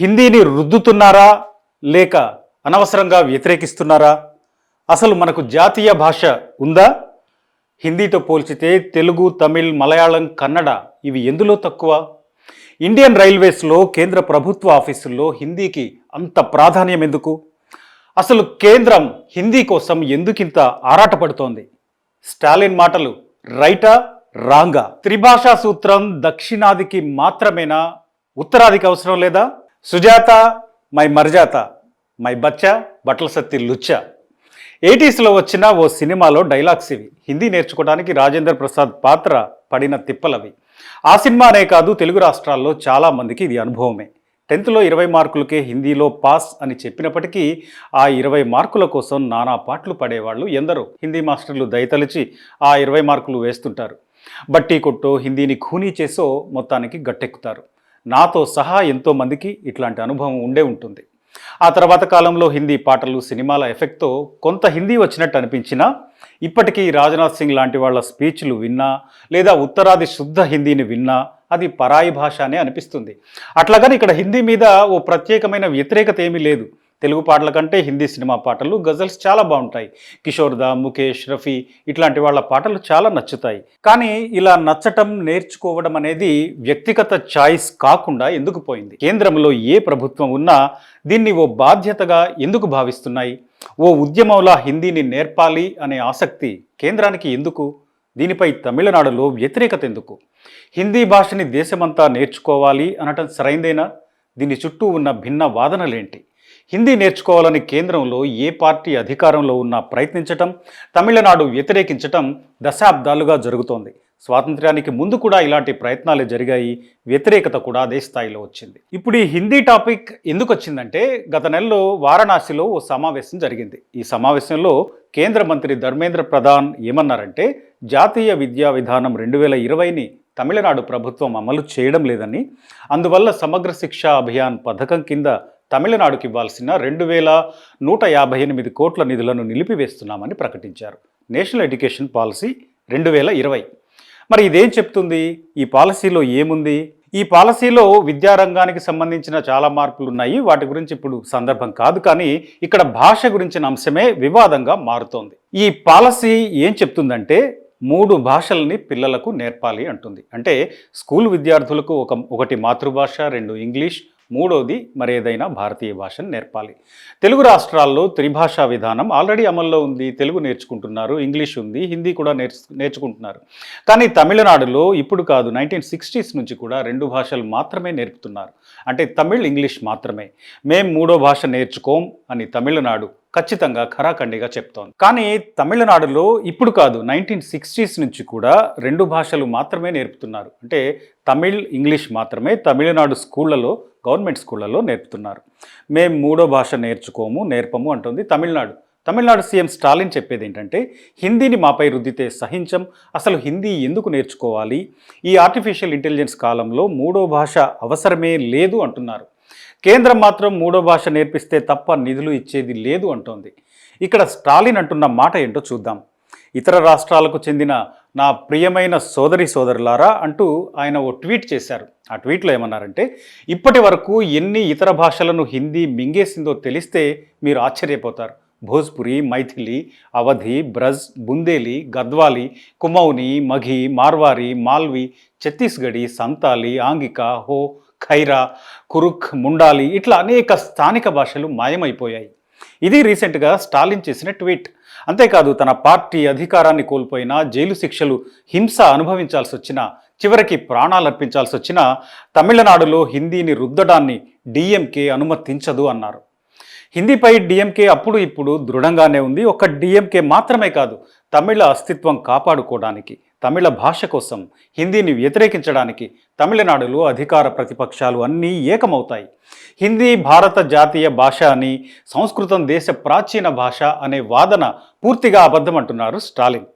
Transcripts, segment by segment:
హిందీని రుద్దుతున్నారా లేక అనవసరంగా వ్యతిరేకిస్తున్నారా? అసలు మనకు జాతీయ భాష ఉందా? హిందీతో పోల్చితే తెలుగు తమిళ్ మలయాళం కన్నడ ఇవి ఎందులో తక్కువ? ఇండియన్ రైల్వేస్లో కేంద్ర ప్రభుత్వ ఆఫీసుల్లో హిందీకి అంత ప్రాధాన్యం ఎందుకు? అసలు కేంద్రం హిందీ కోసం ఎందుకింత ఆరాటపడుతోంది? స్టాలిన్ మాటలు రైటా రాంగా? త్రిభాషా సూత్రం దక్షిణాదికి మాత్రమేనా? ఉత్తరాదికి అవసరం లేదా? సుజాత మై మర్జాత మై బచ్చా బట్టల సత్తి లుచ్చ. ఎయిటీస్లో వచ్చిన ఓ సినిమాలో డైలాగ్స్ ఇవి. హిందీ నేర్చుకోవడానికి రాజేంద్ర ప్రసాద్ పాత్ర పడిన తిప్పలవి. ఆ సినిమానే కాదు తెలుగు రాష్ట్రాల్లో చాలామందికి ఇది అనుభవమే. టెన్త్లో ఇరవై మార్కులకే హిందీలో పాస్ అని చెప్పినప్పటికీ ఆ ఇరవై మార్కుల కోసం నానా పాటలు పడేవాళ్ళు ఎందరో. హిందీ మాస్టర్లు దయతలిచి ఆ ఇరవై మార్కులు వేస్తుంటారు. బట్టి కొట్టో హిందీని ఖూనీ చేసో మొత్తానికి గట్టెక్కుతారు. నాతో సహా ఎంతోమందికి ఇట్లాంటి అనుభవం ఉండే ఉంటుంది. ఆ తర్వాత కాలంలో హిందీ పాటలు సినిమాల ఎఫెక్ట్తో కొంత హిందీ వచ్చినట్టు అనిపించినా ఇప్పటికీ రాజ్నాథ్ సింగ్ లాంటి వాళ్ళ స్పీచ్లు విన్నా లేదా ఉత్తరాది శుద్ధ హిందీని విన్నా అది పరాయి భాష అనే అనిపిస్తుంది. అట్లాగని ఇక్కడ హిందీ మీద ఓ ప్రత్యేకమైన వ్యతిరేకత ఏమీ లేదు. తెలుగు పాటల కంటే హిందీ సినిమా పాటలు గజల్స్ చాలా బాగుంటాయి. కిషోర్ దా ముఖేష్ రఫీ ఇట్లాంటి వాళ్ళ పాటలు చాలా నచ్చుతాయి. కానీ ఇలా నచ్చటం నేర్చుకోవడం అనేది వ్యక్తిగత ఛాయిస్ కాకుండా ఎందుకు పోయింది? కేంద్రంలో ఏ ప్రభుత్వం ఉన్నా దీన్ని ఓ బాధ్యతగా ఎందుకు భావిస్తున్నాయి? ఓ ఉద్యమంలా హిందీని నేర్పాలి అనే ఆసక్తి కేంద్రానికి ఎందుకు? దీనిపై తమిళనాడులో వ్యతిరేకత ఎందుకు? హిందీ భాషని దేశమంతా నేర్చుకోవాలి అనటం సరైందేనా? దీని చుట్టూ ఉన్న భిన్న వాదనలేంటి? హిందీ నేర్చుకోవాలని కేంద్రంలో ఏ పార్టీ అధికారంలో ఉన్నా ప్రయత్నించటం తమిళనాడు వ్యతిరేకించటం దశాబ్దాలుగా జరుగుతోంది. స్వాతంత్ర్యానికి ముందు కూడా ఇలాంటి ప్రయత్నాలు జరిగాయి. వ్యతిరేకత కూడా అదే స్థాయిలో వచ్చింది. ఇప్పుడు ఈ హిందీ టాపిక్ ఎందుకు వచ్చిందంటే గత నెలలో వారణాసిలో ఓ సమావేశం జరిగింది. ఈ సమావేశంలో కేంద్ర మంత్రి ధర్మేంద్ర ప్రధాన్ ఏమన్నారంటే జాతీయ విద్యా విధానం రెండు వేల ఇరవైని తమిళనాడు ప్రభుత్వం అమలు చేయడం లేదని అందువల్ల సమగ్ర శిక్షా అభియాన్ పథకం కింద తమిళనాడుకి ఇవ్వాల్సిన రెండు వేల నూట యాభై ఎనిమిది కోట్ల నిధులను నిలిపివేస్తున్నామని ప్రకటించారు. నేషనల్ ఎడ్యుకేషన్ పాలసీ రెండు వేల ఇరవై. మరి ఇదేం చెప్తుంది? ఈ పాలసీలో ఏముంది? ఈ పాలసీలో విద్యారంగానికి సంబంధించిన చాలా మార్పులు ఉన్నాయి వాటి గురించి ఇప్పుడు సందర్భం కాదు కానీ ఇక్కడ భాష గురించిన అంశమే వివాదంగా మారుతోంది. ఈ పాలసీ ఏం చెప్తుందంటే మూడు భాషల్ని పిల్లలకు నేర్పాలి అంటుంది. అంటే స్కూల్ విద్యార్థులకు ఒక ఒకటి మాతృభాష రెండు ఇంగ్లీష్ మూడోది మరేదైనా భారతీయ భాషను నేర్పాలి. తెలుగు రాష్ట్రాల్లో త్రిభాషా విధానం ఆల్రెడీ అమల్లో ఉంది తెలుగు నేర్చుకుంటున్నారు ఇంగ్లీష్ ఉంది హిందీ కూడా నేర్చు నేర్చుకుంటున్నారు. కానీ తమిళనాడులో ఇప్పుడు కాదు నైన్టీన్ సిక్స్టీస్ నుంచి కూడా రెండు భాషలు మాత్రమే నేర్పుతున్నారు. అంటే తమిళ్ ఇంగ్లీష్ మాత్రమే. మేం మూడో భాష నేర్చుకోం అని తమిళనాడు ఖచ్చితంగా ఖరాఖండిగా చెప్తోంది. కానీ తమిళనాడులో ఇప్పుడు కాదు నైన్టీన్ సిక్స్టీస్ నుంచి కూడా రెండు భాషలు మాత్రమే నేర్పుతున్నారు. అంటే తమిళ్ ఇంగ్లీష్ మాత్రమే తమిళనాడు స్కూళ్ళలో గవర్నమెంట్ స్కూళ్ళలో నేర్పుతున్నారు. మేము మూడో భాష నేర్చుకోము నేర్పము అంటుంది తమిళనాడు. తమిళనాడు సీఎం స్టాలిన్ చెప్పేది ఏంటంటే హిందీని మాపై రుద్దితే సహించం అసలు హిందీ ఎందుకు నేర్చుకోవాలి? ఈ ఆర్టిఫిషియల్ ఇంటెలిజెన్స్ కాలంలో మూడో భాష అవసరమే లేదు అంటున్నారు. కేంద్రం మాత్రం మూడో భాష నేర్పిస్తే తప్ప నిధులు ఇచ్చేది లేదు అంటోంది. ఇక్కడ స్టాలిన్ అంటున్న మాట ఏంటో చూద్దాం. ఇతర రాష్ట్రాలకు చెందిన నా ప్రియమైన సోదరి సోదరులారా అంటూ ఆయన ఓ ట్వీట్ చేశారు. ఆ ట్వీట్లో ఏమన్నారంటే ఇప్పటి వరకు ఎన్ని ఇతర భాషలను హిందీ మింగేసిందో తెలిస్తే మీరు ఆశ్చర్యపోతారు. భోజ్పురి మైథిలి అవధి బ్రజ్ బుందేలి గద్వాలి కుమౌని మఘి మార్వారి మాల్వి ఛత్తీస్గఢీ సంతాలి ఆంగిక హో ఖైరా కురుక్ ముండాలి ఇట్లా అనేక స్థానిక భాషలు మాయమైపోయాయి. ఇది రీసెంట్గా స్టాలిన్ చేసిన ట్వీట్. అంతేకాదు తన పార్టీ అధికారాన్ని కోల్పోయినా జైలు శిక్షలు హింస అనుభవించాల్సి వచ్చినా చివరికి ప్రాణాలు అర్పించాల్సి వచ్చినా తమిళనాడులో హిందీని రుద్దడాన్ని డిఎంకే అనుమతించదు అన్నారు. హిందీపై డిఎంకే అప్పుడు ఇప్పుడు దృఢంగానే ఉంది. ఒక డిఎంకే మాత్రమే కాదు తమిళ అస్తిత్వం కాపాడుకోవడానికి. తమిళ భాష కోసం హిందీని వ్యతిరేకించడానికి తమిళనాడులో అధికార ప్రతిపక్షాలు అన్నీ ఏకమవుతాయి. హిందీ భారత జాతీయ భాష అని సంస్కృతం దేశ ప్రాచీన భాష అనే వాదన పూర్తిగా అబద్ధమంటున్నారు స్టాలిన్.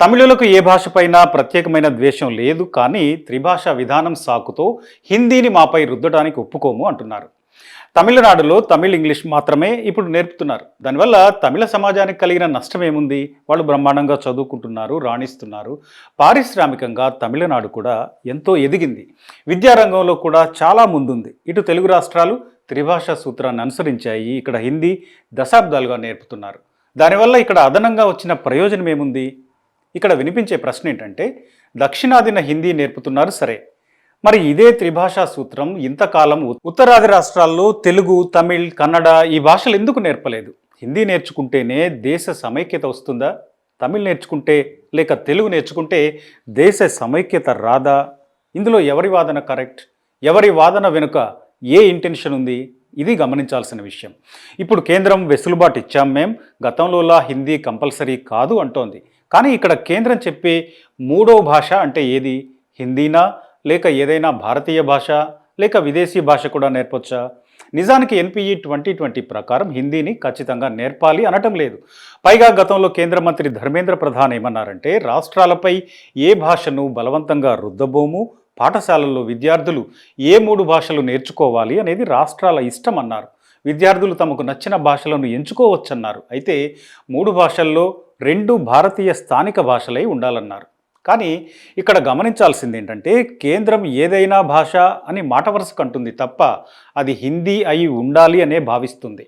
తమిళులకు ఏ భాషపైనా ప్రత్యేకమైన ద్వేషం లేదు కానీ త్రిభాషా విధానం సాకుతో హిందీని మాపై రుద్దడానికి ఒప్పుకోము అంటున్నారు. తమిళనాడులో తమిళ్ ఇంగ్లీష్ మాత్రమే ఇప్పుడు నేర్పుతున్నారు. దానివల్ల తమిళ సమాజానికి కలిగిన నష్టం ఏముంది? వాళ్ళు బ్రహ్మాండంగా చదువుకుంటున్నారు రాణిస్తున్నారు. పారిశ్రామికంగా తమిళనాడు కూడా ఎంతో ఎదిగింది. విద్యారంగంలో కూడా చాలా ముందుంది. ఇటు తెలుగు రాష్ట్రాలు త్రిభాషా సూత్రాన్ని అనుసరించాయి. ఇక్కడ హిందీ దశాబ్దాలుగా నేర్పుతున్నారు. దానివల్ల ఇక్కడ అదనంగా వచ్చిన ప్రయోజనం ఏముంది? ఇక్కడ వినిపించే ప్రశ్న ఏంటంటే దక్షిణాదిన హిందీ నేర్పుతున్నారు సరే. మరి ఇదే త్రిభాషా సూత్రం ఇంతకాలం ఉత్తరాది రాష్ట్రాల్లో తెలుగు తమిళ్ కన్నడ ఈ భాషలు ఎందుకు నేర్పలేదు? హిందీ నేర్చుకుంటేనే దేశ సమైక్యత వస్తుందా? తమిళ్ నేర్చుకుంటే లేక తెలుగు నేర్చుకుంటే దేశ సమైక్యత రాదా? ఇందులో ఎవరి వాదన కరెక్ట్? ఎవరి వాదన వెనుక ఏ ఇంటెన్షన్ ఉంది? ఇది గమనించాల్సిన విషయం. ఇప్పుడు కేంద్రం వెసులుబాటు ఇచ్చాం మేం. గతంలోలా హిందీ కంపల్సరీ కాదు అంటోంది. కానీ ఇక్కడ కేంద్రం చెప్పే మూడో భాష అంటే ఏది? హిందీనా? లేక ఏదైనా భారతీయ భాష లేక విదేశీ భాష కూడా నేర్పొచ్చా? నిజానికి ఎన్పిఈ ట్వంటీ ట్వంటీ ప్రకారం హిందీని ఖచ్చితంగా నేర్పాలి అనటం లేదు. పైగా గతంలో కేంద్ర మంత్రి ధర్మేంద్ర ప్రధాన్ ఏమన్నారంటే రాష్ట్రాలపై ఏ భాషను బలవంతంగా రుద్దబోము? పాఠశాలల్లో విద్యార్థులు ఏ మూడు భాషలు నేర్చుకోవాలి అనేది రాష్ట్రాల ఇష్టం అన్నారు. విద్యార్థులు తమకు నచ్చిన భాషలను ఎంచుకోవచ్చన్నారు. అయితే మూడు భాషల్లో రెండు భారతీయ స్థానిక భాషలై ఉండాలన్నారు. కానీ ఇక్కడ గమనించాల్సింది ఏంటంటే కేంద్రం ఏదైనా భాష అని మాట వరుసకు అంటుంది తప్ప అది హిందీ అయి ఉండాలి అనే భావిస్తుంది.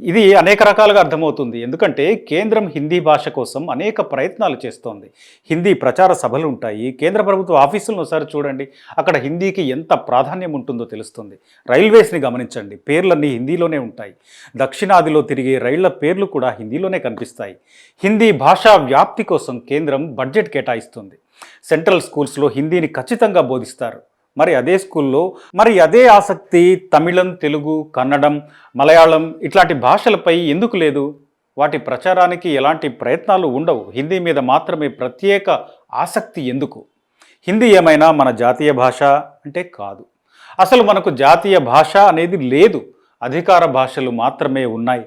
ఇది అనేక రకాలుగా అర్థమవుతుంది. ఎందుకంటే కేంద్రం హిందీ భాష కోసం అనేక ప్రయత్నాలు చేస్తోంది. హిందీ ప్రచార సభలు ఉంటాయి. కేంద్ర ప్రభుత్వ ఆఫీసులను ఒకసారి చూడండి. అక్కడ హిందీకి ఎంత ప్రాధాన్యం ఉంటుందో తెలుస్తుంది. రైల్వేస్ని గమనించండి. పేర్లన్నీ హిందీలోనే ఉంటాయి. దక్షిణాదిలో తిరిగే రైళ్ళ పేర్లు కూడా హిందీలోనే కనిపిస్తాయి. హిందీ భాషా వ్యాప్తి కోసం కేంద్రం బడ్జెట్ కేటాయిస్తుంది. సెంట్రల్ స్కూల్స్లో హిందీని ఖచ్చితంగా బోధిస్తారు. మరి అదే స్కూల్లో మరి అదే ఆసక్తి తమిళం తెలుగు కన్నడం మలయాళం ఇట్లాంటి భాషలపై ఎందుకు లేదు? వాటి ప్రచారానికి ఎలాంటి ప్రయత్నాలు ఉండవు. హిందీ మీద మాత్రమే ప్రత్యేక ఆసక్తి ఎందుకు? హిందీ ఏమైనా మన జాతీయ భాష అంటే కాదు. అసలు మనకు జాతీయ భాష అనేది లేదు. అధికార భాషలు మాత్రమే ఉన్నాయి.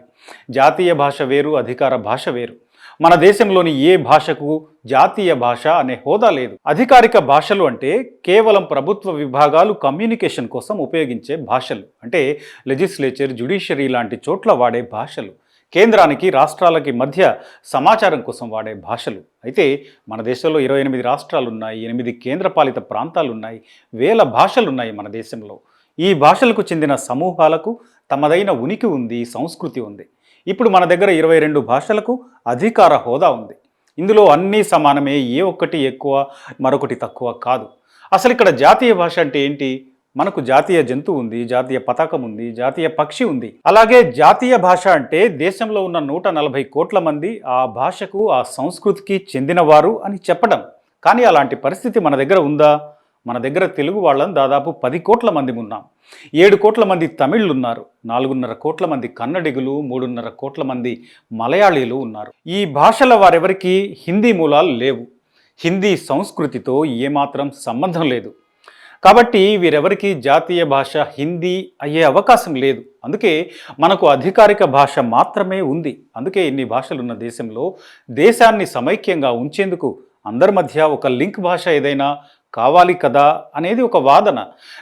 జాతీయ భాష వేరు అధికార భాష వేరు. మన దేశంలోని ఏ భాషకు జాతీయ భాష అనే హోదా లేదు. అధికారిక భాషలు అంటే కేవలం ప్రభుత్వ విభాగాలు కమ్యూనికేషన్ కోసం ఉపయోగించే భాషలు. అంటే లెజిస్లేచర్ జ్యుడిషియరీ లాంటి చోట్ల వాడే భాషలు. కేంద్రానికి రాష్ట్రాలకి మధ్య సమాచారం కోసం వాడే భాషలు. అయితే మన దేశంలో ఇరవై ఎనిమిది రాష్ట్రాలు ఉన్నాయి ఎనిమిది కేంద్రపాలిత ప్రాంతాలు ఉన్నాయి వేల భాషలు ఉన్నాయి మన దేశంలో. ఈ భాషలకు చెందిన సమూహాలకు తమదైన ఉనికి ఉంది సంస్కృతి ఉంది. ఇప్పుడు మన దగ్గర ఇరవై రెండు భాషలకు అధికార హోదా ఉంది. ఇందులో అన్నీ సమానమే ఏ ఒక్కటి ఎక్కువ మరొకటి తక్కువ కాదు. అసలు ఇక్కడ జాతీయ భాష అంటే ఏంటి? మనకు జాతీయ జంతువు ఉంది జాతీయ పతాకం ఉంది జాతీయ పక్షి ఉంది. అలాగే జాతీయ భాష అంటే దేశంలో ఉన్న నూట నలభై కోట్ల మంది ఆ భాషకు ఆ సంస్కృతికి చెందినవారు అని చెప్పడం. కానీ అలాంటి పరిస్థితి మన దగ్గర ఉందా? మన దగ్గర తెలుగు వాళ్ళం దాదాపు పది కోట్ల మంది ఉన్నాం. ఏడు కోట్ల మంది తమిళ్ళు ఉన్నారు నాలుగున్నర కోట్ల మంది కన్నడిగులు మూడున్నర కోట్ల మంది మలయాళీలు ఉన్నారు. ఈ భాషల వారెవరికి హిందీ మూలాలు లేవు. హిందీ సంస్కృతితో ఏమాత్రం సంబంధం లేదు. కాబట్టి వీరెవరికి జాతీయ భాష హిందీ అయ్యే అవకాశం లేదు. అందుకే మనకు అధికారిక భాష మాత్రమే ఉంది. అందుకే ఇన్ని భాషలున్న దేశంలో దేశాన్ని సమైక్యంగా ఉంచేందుకు అందరి మధ్య ఒక లింక్ భాష ఏదైనా కావాలి కదా అనేది ఒక వాదన.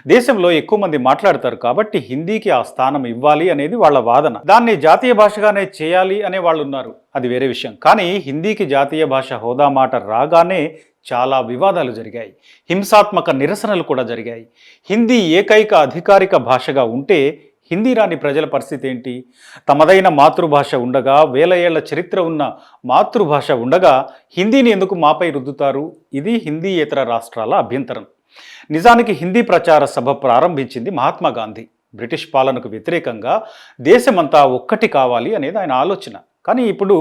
దేశంలో ఎక్కువ మంది మాట్లాడతారు కాబట్టి హిందీకి ఆ స్థానం ఇవ్వాలి అనేది వాళ్ళ వాదన. దాన్ని జాతీయ భాషగానే చేయాలి అనే వాళ్ళు ఉన్నారు అది వేరే విషయం. కానీ హిందీకి జాతీయ భాష హోదా మాట రాగానే చాలా వివాదాలు జరిగాయి. హింసాత్మక నిరసనలు కూడా జరిగాయి. హిందీ ఏకైక అధికారిక భాషగా ఉంటే హిందీ రాని ప్రజల పరిస్థితి ఏంటి? తమదైన మాతృభాష ఉండగా వేల ఏళ్ళ చరిత్ర ఉన్న మాతృభాష ఉండగా హిందీని ఎందుకు మాపై రుద్దుతారు? ఇది హిందీయేతర రాష్ట్రాల అభ్యంతరం. నిజానికి హిందీ ప్రచార సభ ప్రారంభించింది మహాత్మా గాంధీ. బ్రిటిష్ పాలనకు వ్యతిరేకంగా దేశమంతా ఒక్కటి కావాలి అనేది ఆయన ఆలోచన. కానీ ఇప్పుడు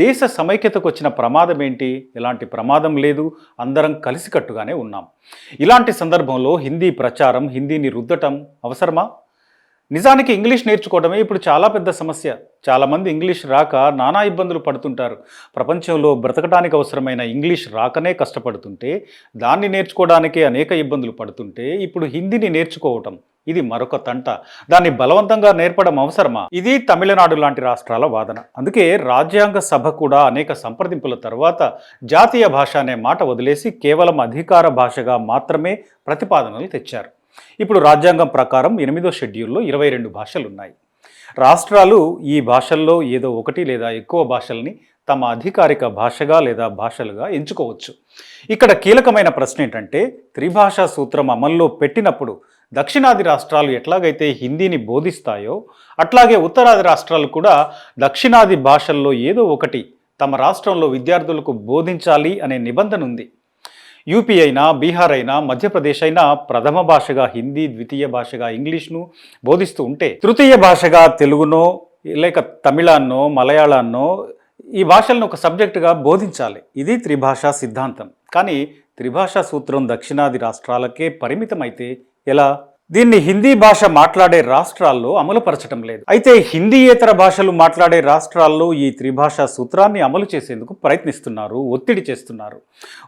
దేశ సమైక్యతకు వచ్చిన ప్రమాదం ఏంటి? ఎలాంటి ప్రమాదం లేదు. అందరం కలిసికట్టుగానే ఉన్నాం. ఇలాంటి సందర్భంలో హిందీ ప్రచారం హిందీని రుద్దటం అవసరమా? నిజానికి ఇంగ్లీష్ నేర్చుకోవడమే ఇప్పుడు చాలా పెద్ద సమస్య. చాలామంది ఇంగ్లీష్ రాక నానా ఇబ్బందులు పడుతుంటారు. ప్రపంచంలో బ్రతకడానికి అవసరమైన ఇంగ్లీష్ రాకనే కష్టపడుతుంటే దాన్ని నేర్చుకోవడానికే అనేక ఇబ్బందులు పడుతుంటే ఇప్పుడు హిందీని నేర్చుకోవటం ఇది మరొక తంట. దాన్ని బలవంతంగా నేర్పడం అవసరమా? ఇది తమిళనాడు లాంటి రాష్ట్రాల వాదన. అందుకే రాజ్యాంగ సభ కూడా అనేక సంప్రదింపుల తర్వాత జాతీయ భాష అనే మాట వదిలేసి కేవలం అధికార భాషగా మాత్రమే ప్రతిపాదనలు తెచ్చారు. ఇప్పుడు రాజ్యాంగం ప్రకారం ఎనిమిదో షెడ్యూల్లో ఇరవై రెండు భాషలు ఉన్నాయి రాష్ట్రాలు ఈ భాషల్లో ఏదో ఒకటి లేదా ఎక్కువ భాషల్ని తమ అధికారిక భాషగా లేదా భాషలుగా ఎంచుకోవచ్చు. ఇక్కడ కీలకమైన ప్రశ్న ఏంటంటే త్రిభాషా సూత్రం అమల్లో పెట్టినప్పుడు దక్షిణాది రాష్ట్రాలు ఎట్లాగైతే హిందీని బోధిస్తాయో అట్లాగే ఉత్తరాది రాష్ట్రాలు కూడా దక్షిణాది భాషల్లో ఏదో ఒకటి తమ రాష్ట్రంలో విద్యార్థులకు బోధించాలి అనే నిబంధన ఉంది. యూపీ అయినా బీహార్ అయినా మధ్యప్రదేశ్ అయినా ప్రథమ భాషగా హిందీ ద్వితీయ భాషగా ఇంగ్లీష్ను బోధిస్తూ ఉంటే తృతీయ భాషగా తెలుగునో లేక తమిళాన్నో మలయాళాన్నో ఈ భాషలను ఒక సబ్జెక్టుగా బోధించాలి. ఇది త్రిభాషా సిద్ధాంతం. కానీ త్రిభాషా సూత్రం దక్షిణాది రాష్ట్రాలకే పరిమితమైతే ఎలా? దీన్ని హిందీ భాష మాట్లాడే రాష్ట్రాల్లో అమలుపరచడం లేదు. అయితే హిందీయేతర భాషలు మాట్లాడే రాష్ట్రాల్లో ఈ త్రిభాషా సూత్రాన్ని అమలు చేసేందుకు ప్రయత్నిస్తున్నారు ఒత్తిడి చేస్తున్నారు.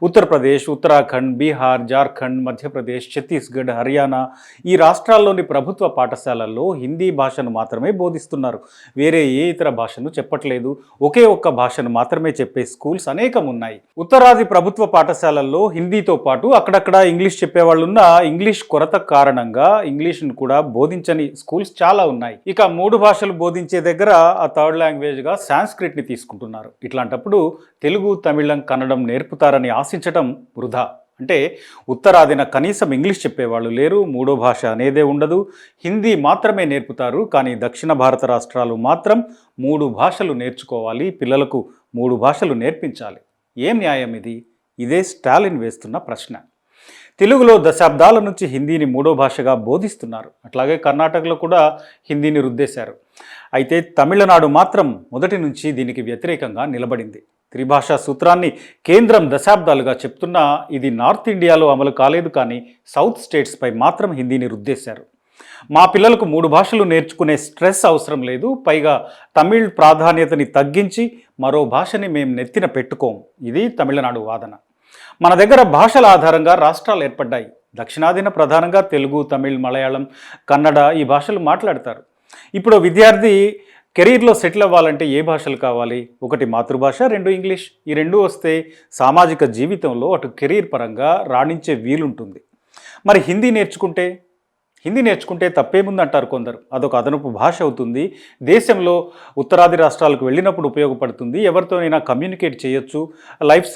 ఉత్తరప్రదేశ్ ఉత్తరాఖండ్ బీహార్ జార్ఖండ్ మధ్యప్రదేశ్ ఛత్తీస్గఢ్ హర్యానా ఈ రాష్ట్రాల్లోని ప్రభుత్వ పాఠశాలల్లో హిందీ భాషను మాత్రమే బోధిస్తున్నారు. వేరే ఏ ఇతర భాషను చెప్పట్లేదు. ఒకే ఒక్క భాషను మాత్రమే చెప్పే స్కూల్స్ అనేకం ఉన్నాయి. ఉత్తరాది ప్రభుత్వ పాఠశాలల్లో హిందీతో పాటు అక్కడక్కడ ఇంగ్లీష్ చెప్పేవాళ్ళున్న ఇంగ్లీష్ కొరత కారణంగా ఇంగ్లీష్ను కూడా బోధించని స్కూల్స్ చాలా ఉన్నాయి. ఇక మూడు భాషలు బోధించే దగ్గర ఆ థర్డ్ లాంగ్వేజ్గా సాంస్క్రిట్ని తీసుకుంటున్నారు. ఇట్లాంటప్పుడు తెలుగు తమిళం కన్నడం నేర్పుతారని ఆశించటం వృధా. అంటే ఉత్తరాదిన కనీసం ఇంగ్లీష్ చెప్పేవాళ్ళు లేరు మూడో భాష అనేదే ఉండదు. హిందీ మాత్రమే నేర్పుతారు కానీ దక్షిణ భారత రాష్ట్రాలు మాత్రం మూడు భాషలు నేర్చుకోవాలి పిల్లలకు మూడు భాషలు నేర్పించాలి. ఏం న్యాయం ఇది? ఇదే స్టాలిన్ వేస్తున్న ప్రశ్న. తెలుగులో దశాబ్దాల నుంచి హిందీని మూడో భాషగా బోధిస్తున్నారు. అట్లాగే కర్ణాటకలో కూడా హిందీని రుద్దేశారు. అయితే తమిళనాడు మాత్రం మొదటి నుంచి దీనికి వ్యతిరేకంగా నిలబడింది. త్రిభాషా సూత్రాన్ని కేంద్రం దశాబ్దాలుగా చెప్తున్నా ఇది నార్త్ ఇండియాలో అమలు కాలేదు కానీ సౌత్ స్టేట్స్పై మాత్రం హిందీని రుద్దేశారు. మా పిల్లలకు మూడు భాషలు నేర్చుకునే స్ట్రెస్ అవసరం లేదు పైగా తమిళ్ ప్రాధాన్యతని తగ్గించి మరో భాషని మేము నెత్తిన పెట్టుకోం. ఇది తమిళనాడు వాదన. మన దగ్గర భాషల ఆధారంగా రాష్ట్రాలు ఏర్పడ్డాయి. దక్షిణాదిన ప్రధానంగా తెలుగు తమిళ్ మలయాళం కన్నడ ఈ భాషలు మాట్లాడతారు. ఇప్పుడు విద్యార్థి కెరీర్లో సెటిల్ అవ్వాలంటే ఏ భాషలు కావాలి? ఒకటి మాతృభాష రెండు ఇంగ్లీష్. ఈ రెండు వస్తే సామాజిక జీవితంలో అటు కెరీర్ పరంగా రాణించే వీలుంటుంది. మరి హిందీ నేర్చుకుంటే హిందీ నేర్చుకుంటే తప్పేముందంటారు కొందరు? అదొక అదనపు భాష అవుతుంది. దేశంలో ఉత్తరాది రాష్ట్రాలకు వెళ్ళినప్పుడు ఉపయోగపడుతుంది. ఎవరితోనైనా కమ్యూనికేట్ చేయొచ్చు. లైఫ్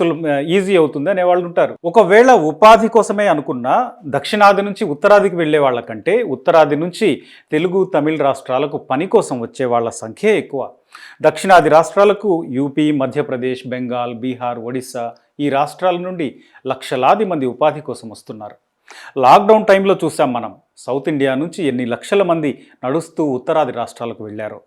ఈజీ అవుతుంది అనే వాళ్ళు ఉంటారు. ఒకవేళ ఉపాధి కోసమే అనుకున్నా దక్షిణాది నుంచి ఉత్తరాదికి వెళ్ళే వాళ్ళకంటే ఉత్తరాది నుంచి తెలుగు తమిళ రాష్ట్రాలకు పని కోసం వచ్చే వాళ్ళ సంఖ్య ఎక్కువ. దక్షిణాది రాష్ట్రాలకు యూపీ మధ్యప్రదేశ్ బెంగాల్ బీహార్ ఒడిస్సా ఈ రాష్ట్రాల నుండి లక్షలాది మంది ఉపాధి కోసం వస్తున్నారు. లాక్డౌన్ టైంలో చూసాం మనం. సౌత్ ఇండియా నుంచి ఎన్ని లక్షల మంది నడుస్తూ ఉత్తరాది రాష్ట్రాలకు వెళ్ళారో.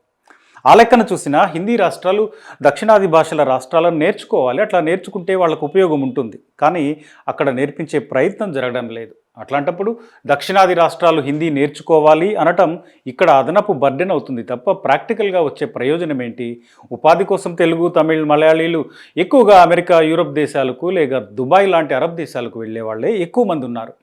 ఆ లెక్కన చూసినా హిందీ రాష్ట్రాలు దక్షిణాది భాషల రాష్ట్రాలను నేర్చుకోవాలి. అట్లా నేర్చుకుంటే వాళ్ళకు ఉపయోగం ఉంటుంది. కానీ అక్కడ నేర్పించే ప్రయత్నం జరగడం లేదు. అట్లాంటప్పుడు దక్షిణాది రాష్ట్రాలు హిందీ నేర్చుకోవాలి అనటం ఇక్కడ అదనపు బర్డెన్ అవుతుంది తప్ప ప్రాక్టికల్గా వచ్చే ప్రయోజనం ఏంటి? ఉపాధి కోసం తెలుగు తమిళ్ మలయాళీలు ఎక్కువగా అమెరికా యూరప్ దేశాలకు లేక దుబాయ్ లాంటి అరబ్ దేశాలకు వెళ్ళే వాళ్ళే ఎక్కువ మంది ఉన్నారు.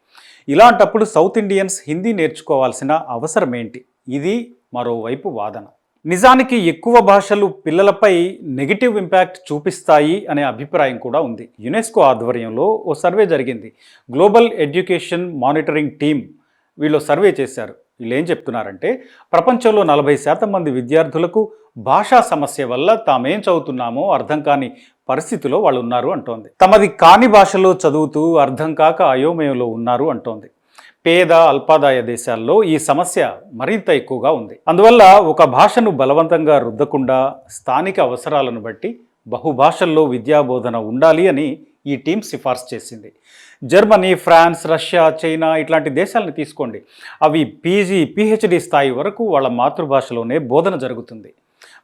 ఇలాంటప్పుడు సౌత్ ఇండియన్స్ హిందీ నేర్చుకోవాల్సిన అవసరం ఏంటి ఇది మరోవైపు వాదన. నిజానికి ఎక్కువ భాషలు పిల్లలపై నెగిటివ్ ఇంపాక్ట్ చూపిస్తాయి అనే అభిప్రాయం కూడా ఉంది. యునెస్కో ఆధ్వర్యంలో ఓ సర్వే జరిగింది. గ్లోబల్ ఎడ్యుకేషన్ మానిటరింగ్ టీమ్ వీళ్ళు సర్వే చేశారు. వీళ్ళు ఏం చెప్తున్నారంటే ప్రపంచంలో నలభై శాతం మంది విద్యార్థులకు భాషా సమస్య వల్ల తామేం చదువుతున్నామో అర్థం కాని పరిస్థితిలో వాళ్ళు ఉన్నారు అంటోంది. తమది కాని భాషలో చదువుతూ అర్థం కాక అయోమయంలో ఉన్నారు అంటోంది. పేద అల్పాదాయ దేశాల్లో ఈ సమస్య మరింత ఎక్కువగా ఉంది. అందువల్ల ఒక భాషను బలవంతంగా రుద్దకుండా స్థానిక అవసరాలను బట్టి బహుభాషల్లో విద్యాబోధన ఉండాలి అని ఈ టీం సిఫార్సు చేసింది. జర్మనీ ఫ్రాన్స్ రష్యా చైనా ఇట్లాంటి దేశాలను తీసుకోండి. అవి పీజీ పిహెచ్డి స్థాయి వరకు వాళ్ళ మాతృభాషలోనే బోధన జరుగుతుంది.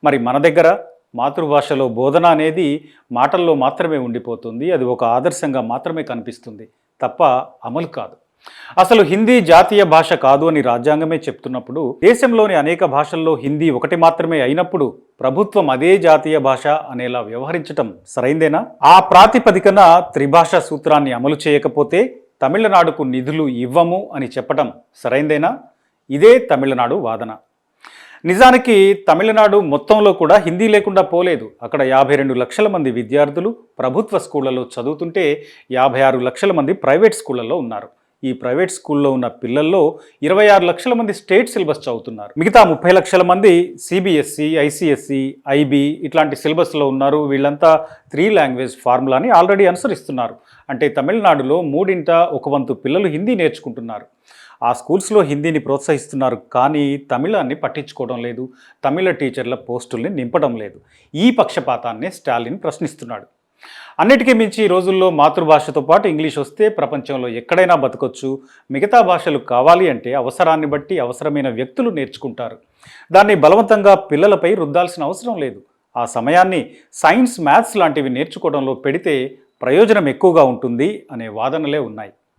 మరి మన దగ్గర మాతృభాషలో బోధన అనేది మాటల్లో మాత్రమే ఉండిపోతుంది. అది ఒక ఆదర్శంగా మాత్రమే కనిపిస్తుంది. తప్ప అమలు కాదు. అసలు హిందీ జాతీయ భాష కాదు అని రాజ్యాంగమే చెప్తున్నప్పుడు దేశంలోని అనేక భాషల్లో హిందీ ఒకటి మాత్రమే అయినప్పుడు ప్రభుత్వం అదే జాతీయ భాష అనేలా వ్యవహరించటం సరైందేనా? ఆ ప్రాతిపదికన త్రిభాషా సూత్రాన్ని అమలు చేయకపోతే తమిళనాడుకు నిధులు ఇవ్వము అని చెప్పటం సరైందేనా? ఇదే తమిళనాడు వాదన. నిజానికి తమిళనాడు మొత్తంలో కూడా హిందీ లేకుండా పోలేదు. అక్కడ యాభై రెండు లక్షల మంది విద్యార్థులు ప్రభుత్వ స్కూళ్ళలో చదువుతుంటే యాభై ఆరు లక్షల మంది ప్రైవేట్ స్కూళ్ళలో ఉన్నారు. ఈ ప్రైవేట్ స్కూల్లో ఉన్న పిల్లల్లో ఇరవై ఆరు లక్షల మంది స్టేట్ సిలబస్ చదువుతున్నారు. మిగతా ముప్పై లక్షల మంది సిబిఎస్సి ఐసిఎస్సి ఐబి ఇట్లాంటి సిలబస్లో ఉన్నారు. వీళ్ళంతా త్రీ లాంగ్వేజ్ ఫార్ములాని ఆల్రెడీ అనుసరిస్తున్నారు. అంటే తమిళనాడులో మూడింట ఒక వంతు పిల్లలు హిందీ నేర్చుకుంటున్నారు. ఆ స్కూల్స్లో హిందీని ప్రోత్సహిస్తున్నారు కానీ తమిళాన్ని పట్టించుకోవడం లేదు. తమిళ టీచర్ల పోస్టుల్ని నింపడం లేదు. ఈ పక్షపాతాన్ని స్టాలిన్ ప్రశ్నిస్తున్నాడు. అన్నిటికీ మించి ఈ రోజుల్లో మాతృభాషతో పాటు ఇంగ్లీష్ వస్తే ప్రపంచంలో ఎక్కడైనా బతకొచ్చు. మిగతా భాషలు కావాలి అంటే అవసరాన్ని బట్టి అవసరమైన వ్యక్తులు నేర్చుకుంటారు. దాన్ని బలవంతంగా పిల్లలపై రుద్దాల్సిన అవసరం లేదు. ఆ సమయాన్ని సైన్స్ మ్యాథ్స్ లాంటివి నేర్చుకోవడంలో పెడితే ప్రయోజనం ఎక్కువగా ఉంటుంది అనే వాదనలే ఉన్నాయి.